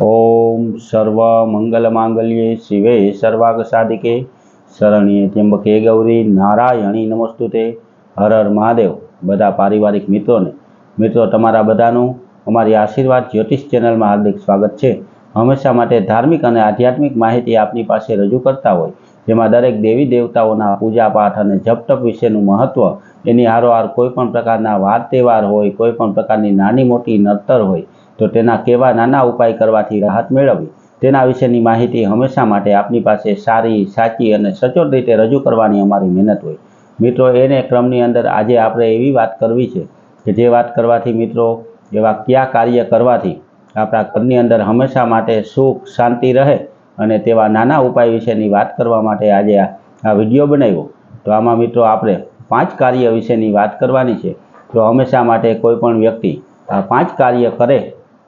ઓમ સર્વ મંગલ માંગલ્યે શિવે સર્વાગ સાધિકે શરણ્યે ત્યંબકે ગૌરી નારાયણી નમસ્તુતે. હર હર મહાદેવ. બધા પારિવારિક મિત્રોને. મિત્રો, તમારા બધાનું અમારી આશીર્વાદ જ્યોતિષ ચેનલમાં હાર્દિક સ્વાગત છે. હંમેશા માટે ધાર્મિક અને આધ્યાત્મિક માહિતી આપની પાસે રજૂ કરતા હોય, જેમાં દરેક દેવી દેવતાઓના પૂજા પાઠ અને જપટપ વિશેનું મહત્ત્વ એની હારોહાર કોઈ પણ પ્રકારના વાર તહેવાર હોય, કોઈ પણ પ્રકારની નાની મોટી નડતર હોય તો તેના કેવા નાના ઉપાય કરવાથી રાહત મેળવવી, તેના વિશેની માહિતી હંમેશા માટે આપની પાસે સારી, સાચી અને સચોટ રીતે રજૂ કરવાની અમારી મહેનત હોય. મિત્રો, એને ક્રમની અંદર આજે આપણે એવી વાત કરવી છે કે જે વાત કરવાથી મિત્રો, એવા કયા કાર્ય કરવાથી આપણા ઘરની અંદર હંમેશા માટે સુખ, શાંતિ રહે અને તેવા નાના ઉપાય વિશેની વાત કરવા માટે આજે આ વીડિયો બનાવ્યો. તો આમાં મિત્રો આપણે પાંચ કાર્ય વિશેની વાત કરવાની છે. તો હંમેશા માટે કોઈ પણ વ્યક્તિ આ પાંચ કાર્ય કરે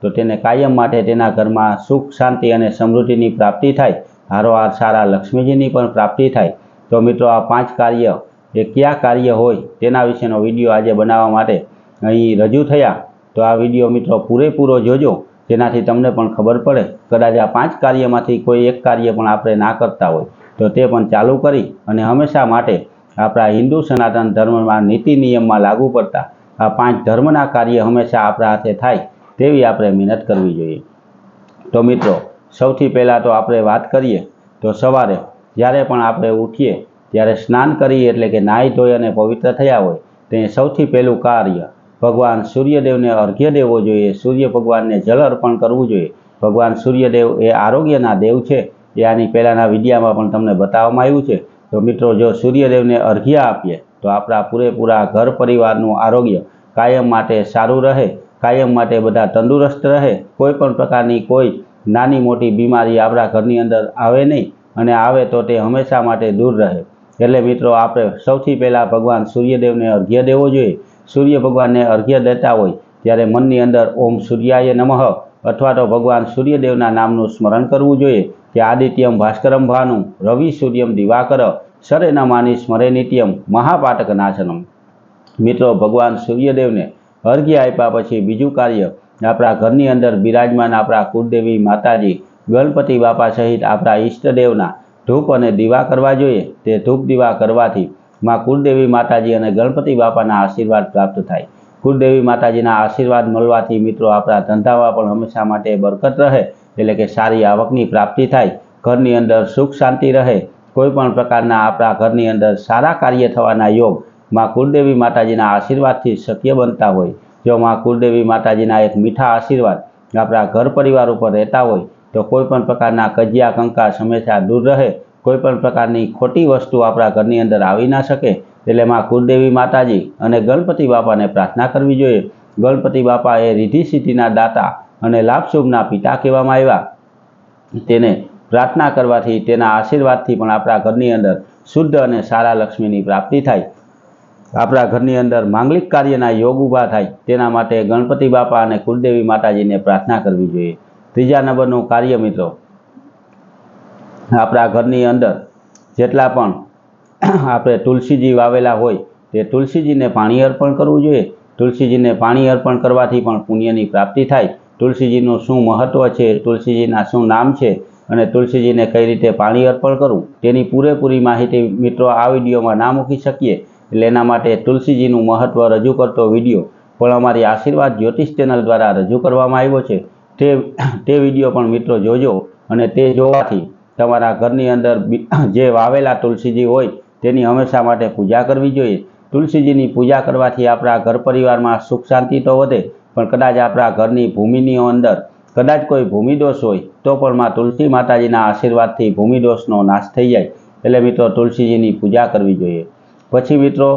તો તેને કાયમ માટે તેના ઘરમાં સુખ, શાંતિ અને સમૃદ્ધિની પ્રાપ્તિ થાય હારોહાર સારા લક્ષ્મીજીની પણ પ્રાપ્તિ થાય. તો મિત્રો આ પાંચ કાર્ય એ કયા કાર્ય હોય તેના વિશેનો વીડિયો આજે બનાવવા માટે અહીં રજૂ થયા. તો આ વીડિયો મિત્રો પૂરેપૂરો જોજો જેનાથી તમને પણ ખબર પડે. કદાચ આ પાંચ કાર્યમાંથી કોઈ એક કાર્ય પણ આપણે ના કરતા હોય, તો તે પણ ચાલુ કરી અને હંમેશા માટે આપણા હિન્દુ સનાતન ધર્મમાં નીતિ નિયમમાં લાગુ પડતા આ પાંચ ધર્મના કાર્ય હંમેશા આપણા હાથે થાય. તેવી આપણે મહેનત કરવી જોઈએ. તો મિત્રો, સૌથી પહેલાં તો આપણે વાત કરીએ, તો સવારે જ્યારે પણ આપણે ઉઠીએ, ત્યારે સ્નાન કરીએ એટલે કે નાહી ધોઈ અને પવિત્ર થયા હોય, તે સૌથી પહેલું કાર્ય. ભગવાન સૂર્યદેવને અર્ઘ્ય દેવો જોઈએ, સૂર્ય ભગવાનને જળ અર્પણ કરવું જોઈએ. ભગવાન સૂર્યદેવ એ આરોગ્યના દેવ છે, એ આની પહેલાંના વિડીયામાં પણ તમને બતાવવામાં આવ્યું છે. તો મિત્રો, જો સૂર્યદેવને અર્ઘ્ય આપીએ, તો આપણા પૂરેપૂરા ઘર પરિવારનું આરોગ્ય કાયમ માટે સારું રહે કાયમ માટે બધા તંદુરસ્ત રહે. કોઈ પણ પ્રકારની કોઈ નાની મોટી બીમારી આપણા ઘરની અંદર આવે નહીં અને આવે તો તે હંમેશા માટે દૂર રહે. એટલે મિત્રો, આપણે સૌથી પહેલાં ભગવાન સૂર્યદેવને અર્ઘ્ય દેવો જોઈએ. સૂર્ય ભગવાનને અર્ઘ્ય દેતા હોય ત્યારે મનની અંદર ઓમ સૂર્યાય નમઃ અથવા તો ભગવાન સૂર્યદેવના નામનું સ્મરણ કરવું જોઈએ. કે આદિત્યમ ભાસ્કરમ ભાનું, રવિ સૂર્યમ દિવાકર સરે નમાની સ્મરે નિત્યમ મહાપાટક નાશનમ મિત્રો, ભગવાન સૂર્યદેવને અર્ઘ્ય આપ્યા પછી બીજું કાર્ય, આપણા ઘરની અંદર બિરાજમાન આપણા કુળદેવી માતાજી, ગણપતિ બાપા સહિત આપણા ઈષ્ટદેવના ધૂપ અને દીવા કરવા જોઈએ. તે ધૂપ દીવા કરવાથી માં કુળદેવી માતાજી અને ગણપતિ બાપાના આશીર્વાદ પ્રાપ્ત થાય. કુળદેવી માતાજીના આશીર્વાદ મળવાથી મિત્રો આપણા ધંધામાં પણ હંમેશા માટે બરકત રહે, એટલે કે સારી આવકની પ્રાપ્તિ થાય. ઘરની અંદર સુખ શાંતિ રહે. કોઈ પણ પ્રકારના આપણા ઘરની અંદર સારા કાર્ય થવાના યોગ માં કુળદેવી માતાજીના આશીર્વાદથી શક્ય બનતા હોય. જો માં કુળદેવી માતાજીના એક મીઠા આશીર્વાદ આપણા ઘર પરિવાર ઉપર રહેતા હોય, તો કોઈ પણ પ્રકારના કજિયા કંકા હંમેશા દૂર રહે. કોઈ પણ પ્રકારની ખોટી વસ્તુ આપણા ઘરની અંદર આવી ના શકે. એટલે માં કુળદેવી માતાજી અને ગણપતિ બાપાને પ્રાર્થના કરવી જોઈએ. ગણપતિ બાપા એ રીધિ સિદ્ધિના દાતા અને લાભ શુભના પિતા કહેવામાં આવ્યા. તેને પ્રાર્થના કરવાથી તેના આશીર્વાદથી પણ આપણા ઘરની અંદર શુદ્ધ અને સારા લક્ષ્મીની પ્રાપ્તિ થાય. આપણા ઘરની અંદર માંગલિક કાર્યના યોગ ઊભા થાય, તેના માટે ગણપતિ બાપા અને કુળદેવી માતાજીને પ્રાર્થના કરવી જોઈએ. ત્રીજા નંબરનું કાર્ય મિત્રો, આપણા ઘરની અંદર જેટલા પણ આપણે તુલસીજી વાવેલા હોય, તે તુલસીજીને પાણી અર્પણ કરવું જોઈએ. તુલસીજીને પાણી અર્પણ કરવાથી પણ પુણ્યની પ્રાપ્તિ થાય. તુલસીજીનું શું મહત્ત્વ છે, તુલસીજીના શું નામ છે, અને તુલસીજીને કઈ રીતે પાણી અર્પણ કરવું, તેની પૂરેપૂરી માહિતી મિત્રો આ વિડીયોમાં ના મૂકી શકીએ. એટલે એના માટે તુલસીજીનું મહત્ત્વ રજૂ કરતો વીડિયો પણ અમારી આશીર્વાદ જ્યોતિષ ચેનલ દ્વારા રજૂ કરવામાં આવ્યો છે. તે તે વીડિયો પણ મિત્રો જોજો અને તે જોવાથી તમારા ઘરની અંદર જે વાવેલા તુલસીજી હોય તેની હંમેશા માટે પૂજા કરવી જોઈએ. તુલસીજીની પૂજા કરવાથી આપણા ઘર પરિવારમાં સુખ શાંતિ તો વધે, પણ કદાચ આપણા ઘરની ભૂમિની અંદર કદાચ કોઈ ભૂમિદોષ હોય તો પણ માં તુલસી માતાજીના આશીર્વાદથી ભૂમિદોષનો નાશ થઈ જાય. એટલે મિત્રો તુલસીજીની પૂજા કરવી જોઈએ. પછી મિત્રો,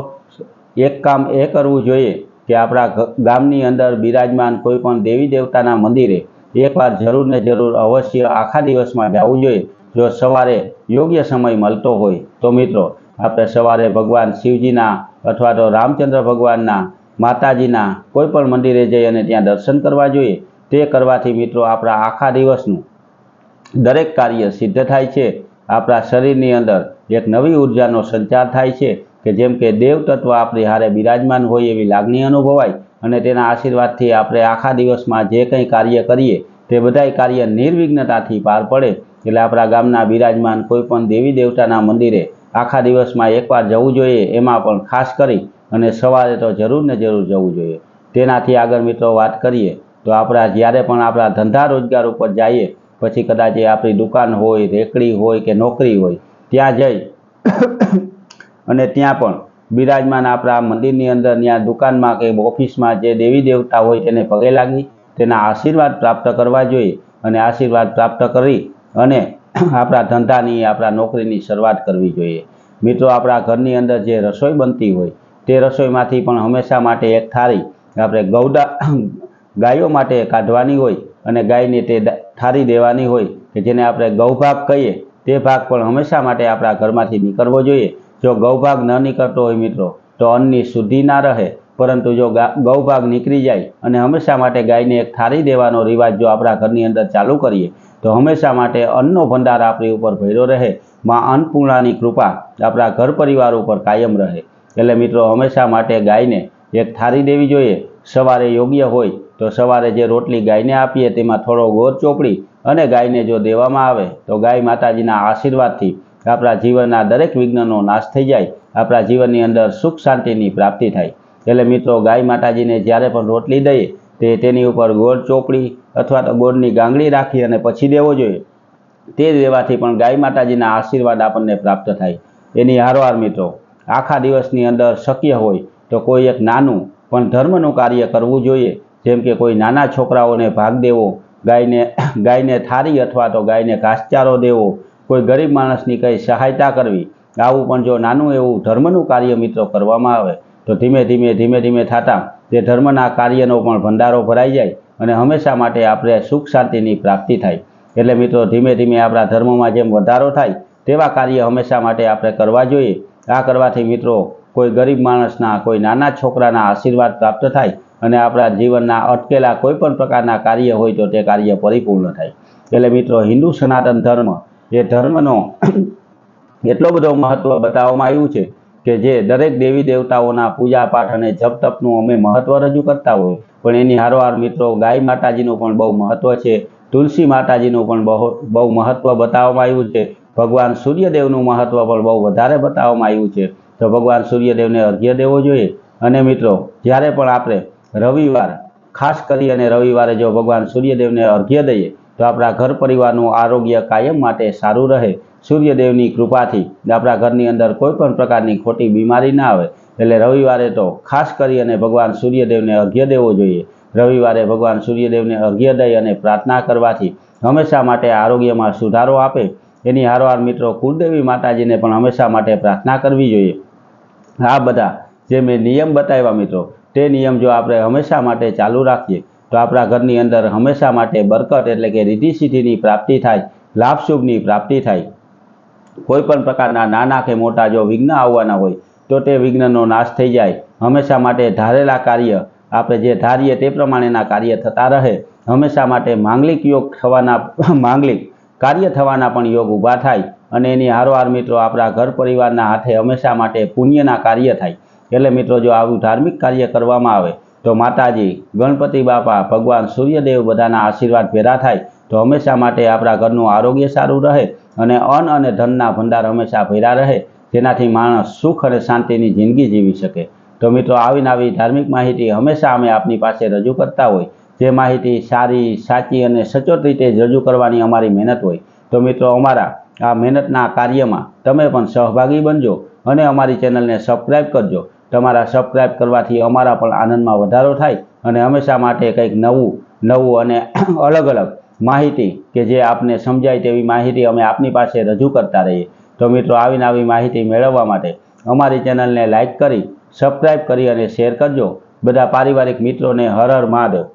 એક કામ એ કરવું જોઈએ કે આપણા ગામની અંદર બિરાજમાન કોઈ પણ દેવી દેવતાના મંદિરે એકવાર જરૂર ને જરૂર અવશ્ય આખા દિવસમાં જવું જોઈએ. જો સવારે યોગ્ય સમય મળતો હોય તો મિત્રો, આપણે સવારે ભગવાન શિવજીના અથવા તો રામચંદ્ર ભગવાનના, માતાજીના કોઈ પણ મંદિરે જઈ અને ત્યાં દર્શન કરવા જોઈએ. તે કરવાથી મિત્રો આપણા આખા દિવસનું દરેક કાર્ય સિદ્ધ થાય છે. આપણા શરીરની અંદર એક નવી ઉર્જાનો સંચાર થાય છે. કે જેમ કે દેવ તત્વ આપણી હારે બિરાજમાન હોય એવી લાગણી અનુભવાય અને તેના આશીર્વાદથી આપણે આખા દિવસમાં જે કંઈ કાર્ય કરીએ તે બધાય કાર્ય નિર્વિઘ્નતાથી પાર પડે. એટલે આપણા ગામના બિરાજમાન કોઈ પણ દેવી દેવતાના મંદિરે આખા દિવસમાં એકવાર જવું જોઈએ એમાં પણ ખાસ કરી અને સવારે તો જરૂર ને જરૂર જવું જોઈએ. તેનાથી આગળ મિત્રો વાત કરીએ તો આપણા જ્યારે પણ આપણા ધંધા રોજગાર ઉપર જઈએ પછી કદાચ એ આપણી દુકાન હોય, રેકડી હોય કે નોકરી હોય, ત્યાં જઈ અને ત્યાં પણ બિરાજમાન આપણા મંદિરની અંદર ત્યાં દુકાનમાં કે ઓફિસમાં જે દેવી દેવતા હોય તેને પગે લાગી, તેના આશીર્વાદ પ્રાપ્ત કરવા જોઈએ અને આશીર્વાદ પ્રાપ્ત કરી અને આપણા ધંધાની, આપણા નોકરીની શરૂઆત કરવી જોઈએ. મિત્રો, આપણા ઘરની અંદર જે રસોઈ બનતી હોય, તે રસોઈમાંથી પણ હંમેશા માટે એક થાળી આપણે ગૌડા ગાયો માટે કાઢવાની હોય અને ગાયને તે થાળી દેવાની હોય કે જેને આપણે ગૌભાગ કહીએ, તે ભાગ પણ હંમેશા માટે આપણા ઘરમાંથી નીકળવો જોઈએ જો ગૌભાગ ન નીકળતો હોય મિત્રો, તો અન્નની શુદ્ધિ ના રહે. પરંતુ જો ગૌભાગ નીકળી જાય અને હંમેશા માટે ગાયને એક થાળી દેવાનો રિવાજ જો આપણા ઘરની અંદર ચાલુ કરીએ, તો હંમેશા માટે અન્નનો ભંડાર આપણી ઉપર ભર્યો રહે. માં અન્નપૂર્ણાની કૃપા આપણા ઘર પરિવાર ઉપર કાયમ રહે. એટલે મિત્રો, હંમેશા માટે ગાયને એક થાળી દેવી જોઈએ. સવારે યોગ્ય હોય તો સવારે જે રોટલી ગાયને આપીએ તેમાં થોડો ગોર ચોપડી અને ગાયને જો દેવામાં આવે, તો ગાય માતાજીના આશીર્વાદથી આપણા જીવનના દરેક વિઘ્નનો નાશ થઈ જાય, આપણા જીવનની અંદર સુખ શાંતિની પ્રાપ્તિ થાય. એટલે મિત્રો, ગાય માતાજીને જ્યારે પણ રોટલી દઈએ, તે તેની ઉપર ગોળ ચોપડી અથવા તો ગોળની ગાંગડી રાખી અને પછી દેવો જોઈએ. તે દેવાથી પણ ગાય માતાજીના આશીર્વાદ આપણને પ્રાપ્ત થાય. એની હારવાર મિત્રો, આખા દિવસની અંદર શક્ય હોય તો કોઈ એક નાનું પણ ધર્મનું કાર્ય કરવું જોઈએ. જેમ કે કોઈ નાના છોકરાઓને ભાગ દેવો, ગાયને ગાયને થારી અથવા તો ગાયને ઘાસચારો દેવો કોઈ ગરીબ માણસની કંઈ સહાયતા કરવી, આવું પણ જો નાનું એવું ધર્મનું કાર્ય મિત્રો કરવામાં આવે, તો ધીમે ધીમે ધીમે ધીમે થતાં તે ધર્મના કાર્યનો પણ ભંડારો ભરાઈ જાય અને હંમેશા માટે આપણે સુખ શાંતિની પ્રાપ્તિ થાય. એટલે મિત્રો, ધીમે ધીમે આપણા ધર્મમાં જેમ વધારો થાય, તેવા કાર્ય હંમેશા માટે આપણે કરવા જોઈએ. આ કરવાથી મિત્રો, કોઈ ગરીબ માણસના, કોઈ નાના છોકરાના આશીર્વાદ પ્રાપ્ત થાય અને આપણા જીવનના અટકેલા કોઈ પણ પ્રકારના કાર્ય હોય તો તે કાર્ય પરિપૂર્ણ થાય. એટલે મિત્રો, હિન્દુ સનાતન ધર્મ એ ધર્મનો એટલો બધો મહત્વ બતાવવામાં આવ્યું છે કે જે દરેક દેવી દેવતાઓના પૂજા પાઠ અને જપ તપનું અમે મહત્વ રજૂ કરતા હોય. પણ એની હારોહાર મિત્રો ગાય માતાજીનું પણ બહુ મહત્વ છે. તુલસી માતાજીનું પણ બહુ બહુ મહત્વ બતાવવામાં આવ્યું છે. ભગવાન સૂર્યદેવનું મહત્વ પણ બહુ વધારે બતાવવામાં આવ્યું છે. તો ભગવાન સૂર્યદેવને અર્ઘ્ય દેવો જોઈએ. અને મિત્રો, જ્યારે પણ આપણે રવિવાર, ખાસ કરી અને રવિવારે જો ભગવાન સૂર્યદેવને અર્ઘ્ય દઈએ તો આપણા ઘર પરિવારનું આરોગ્ય કાયમ માટે સારું રહે. સૂર્યદેવની કૃપાથી આપણા ઘરની અંદર કોઈ પણ પ્રકારની ખોટી બીમારી ના આવે. એટલે રવિવારે તો ખાસ કરી અને ભગવાન સૂર્યદેવને અર્ઘ્ય દેવો જોઈએ. રવિવારે ભગવાન સૂર્યદેવને અર્ઘ્ય દઈ અને પ્રાર્થના કરવાથી હંમેશા માટે આરોગ્યમાં સુધારો આપે. એની હારવાર મિત્રો કુળદેવી માતાજીને પણ હંમેશા માટે પ્રાર્થના કરવી જોઈએ. આ બધા જે મેં નિયમ બતાવ્યા મિત્રો, તે નિયમ જો આપણે હંમેશા માટે ચાલુ રાખીએ તો આપણા ઘરની અંદર હંમેશા માટે બરકત એટલે કે રીતિ સિદ્ધિની પ્રાપ્તિ થાય, લાભ શુભની પ્રાપ્તિ થાય. કોઈ પણ પ્રકારના નાના કે મોટા જો વિઘ્ન આવવાના હોય, તો તે વિઘ્નનો નાશ થઈ જાય. હંમેશા માટે ધારેલા કાર્ય, આપણે જે ધારીએ તે પ્રમાણેના કાર્ય થતા રહે. હંમેશા માટે માંગલિક યોગ થવાના, માંગલિક કાર્ય થવાના પણ યોગ ઊભા થાય અને એની હારોહાર મિત્રો આપણા ઘર પરિવારના હાથે હંમેશા માટે પુણ્યના કાર્ય થાય. એટલે મિત્રો જો આવું ધાર્મિક કાર્ય કરવામાં આવે તો માતાજી, ગણપતિ બાપા, ભગવાન સૂર્યદેવ બધાના આશીર્વાદ ભેરા થાય તો હંમેશા માટે આપણા ઘરનું આરોગ્ય સારું રહે અને અન્ન અને ધનના ભંડાર હંમેશા ભેરા રહે, જેનાથી માણસ સુખ અને શાંતિની જિંદગી જીવી શકે. તો મિત્રો, આવીને આવી ધાર્મિક માહિતી હંમેશા અમે આપની પાસે રજૂ કરતા હોય. જે માહિતી સારી, સાચી અને સચોટ રીતે રજૂ કરવાની અમારી મહેનત હોય. તો મિત્રો, અમારા આ મહેનતના કાર્યમાં તમે પણ સહભાગી બનજો અને અમારી ચેનલને સબસ્ક્રાઈબ કરજો. તમારા સબસ્ક્રાઈબ કરવાથી અમારા પણ આનંદમાં વધારો થાય અને હંમેશા માટે કંઈક નવું નવું અને અલગ અલગ માહિતી કે જે આપને સમજાય તેવી માહિતી અમે આપની પાસે રજૂ કરતા રહીએ. તો મિત્રો આવીને આવી માહિતી મેળવવા માટે અમારી ચેનલને લાઇક કરી સબસ્ક્રાઈબ કરી અને શેર કરજો. બધા પારિવારિક મિત્રોને હર હર મહાદેવ.